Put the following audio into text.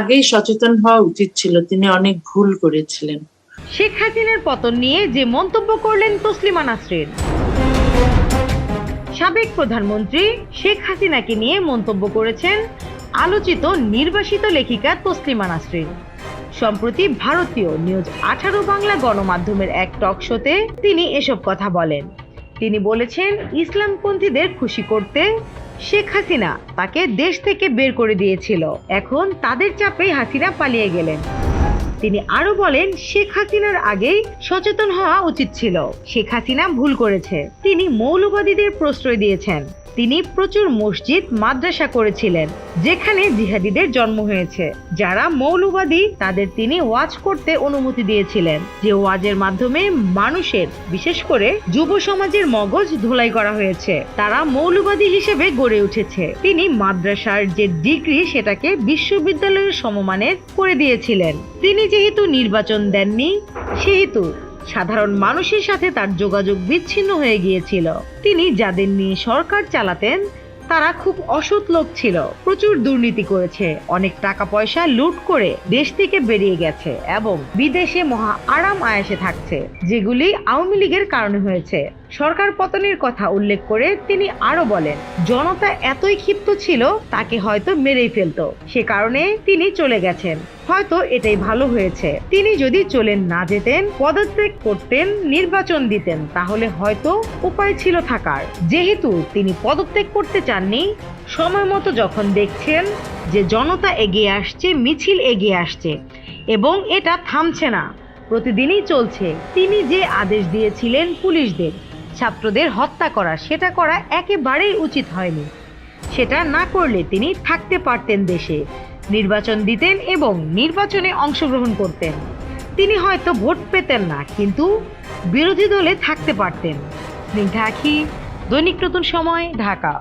আগেই সচেতন হওয়া উচিত ছিল। তিনি অনেক ভুল করেছিলেন। শেখ হাসিনার পতন নিয়ে যে মন্তব্য করলেন তসলিমা নাসরিন। সাবেক প্রধানমন্ত্রী শেখ হাসিনাকে নিয়ে মন্তব্য করেছেন আলোচিত নির্বাসিত লেখিকা তসলিমা নাসরিন। সম্প্রতি ভারতীয় নিউজ আঠারো বাংলা গণমাধ্যমের এক টক শোতে তিনি এসব কথা বলেন। তিনি বলেছেন, ইসলামপন্থীদের খুশি করতে শেখ হাসিনা তাকে দেশ থেকে বের করে দিয়েছিল। এখন তাদের চাপেই হাসিনা পালিয়ে গেলেন। তিনি আরও বলেন, শেখ হাসিনার আগেই সচেতন হওয়া উচিত ছিল। শেখ হাসিনা ভুল করেছে। তিনি মৌলবাদীদের প্রশ্রয় দিয়েছেন। তিনি প্রচুর মসজিদ, মাদ্রাসা করেছিলেন, যেখানে জিহাদিদের জন্ম হয়েছে। যারা মৌলবাদী, তাদের তিনি ওয়াজ করতে অনুমতি দিয়েছিলেন, যে ওয়াজের মাধ্যমে মানুষের, বিশেষ করে যুব সমাজের মগজ ধোলাই করা হয়েছে। তারা মৌলবাদী হিসেবে গড়ে উঠেছে। তিনি মাদ্রাসার যে ডিগ্রি, সেটাকে বিশ্ববিদ্যালয়ের সমমানের করে দিয়েছিলেন। তিনি যেহেতু নির্বাচন দেননি, সেহেতু সাধারণ মানুষের সাথে তার যোগাযোগ বিচ্ছিন্ন হয়ে গিয়েছিল। তিনি যাদের নিয়ে সরকার চালাতেন, তারা খুব অসৎ লোক ছিল। প্রচুর দুর্নীতি করেছে, অনেক টাকা পয়সা লুট করে দেশ থেকে বেরিয়ে গেছে এবং বিদেশে মহা আরাম আয়াসে থাকছে, যেগুলি আওয়ামী লীগের কারণে হয়েছে। সরকার পতনের কথা উল্লেখ করে তিনি আরও বলেন, জনতা এতই ক্ষিপ্ত ছিল, তাকে হয়তো মেরেই ফেলতো। সে কারণে তিনি চলে গেছেন। হয়তো এটাই ভালো হয়েছে। তিনি যদি চলে না যেতেন, পদত্যাগ করতেন, নির্বাচন দিতেন, তাহলে হয়তো উপায় ছিল থাকার। যেহেতু তিনি পদত্যাগ করতে চাননি, সময় মতো যখন দেখছেন যে জনতা এগিয়ে আসছে, মিছিল এগিয়ে আসছে, এবং এটা থামছে না, প্রতিদিনই চলছে। তিনি যে আদেশ দিয়েছিলেন পুলিশদের, ছাত্রদের হত্যা করা, সেটা করা একেবারেই উচিত হয়নি। সেটা না করলে তিনি থাকতে পারতেন দেশে। নির্বাচন দিতেন এবং নির্বাচনে অংশগ্রহণ করতেন। তিনি হয়তো ভোট পেতেন না, কিন্তু বিরোধী দলে থাকতে পারতেন। স্নিগ্ধা আখি, দৈনিক নতুন সময়, ঢাকা।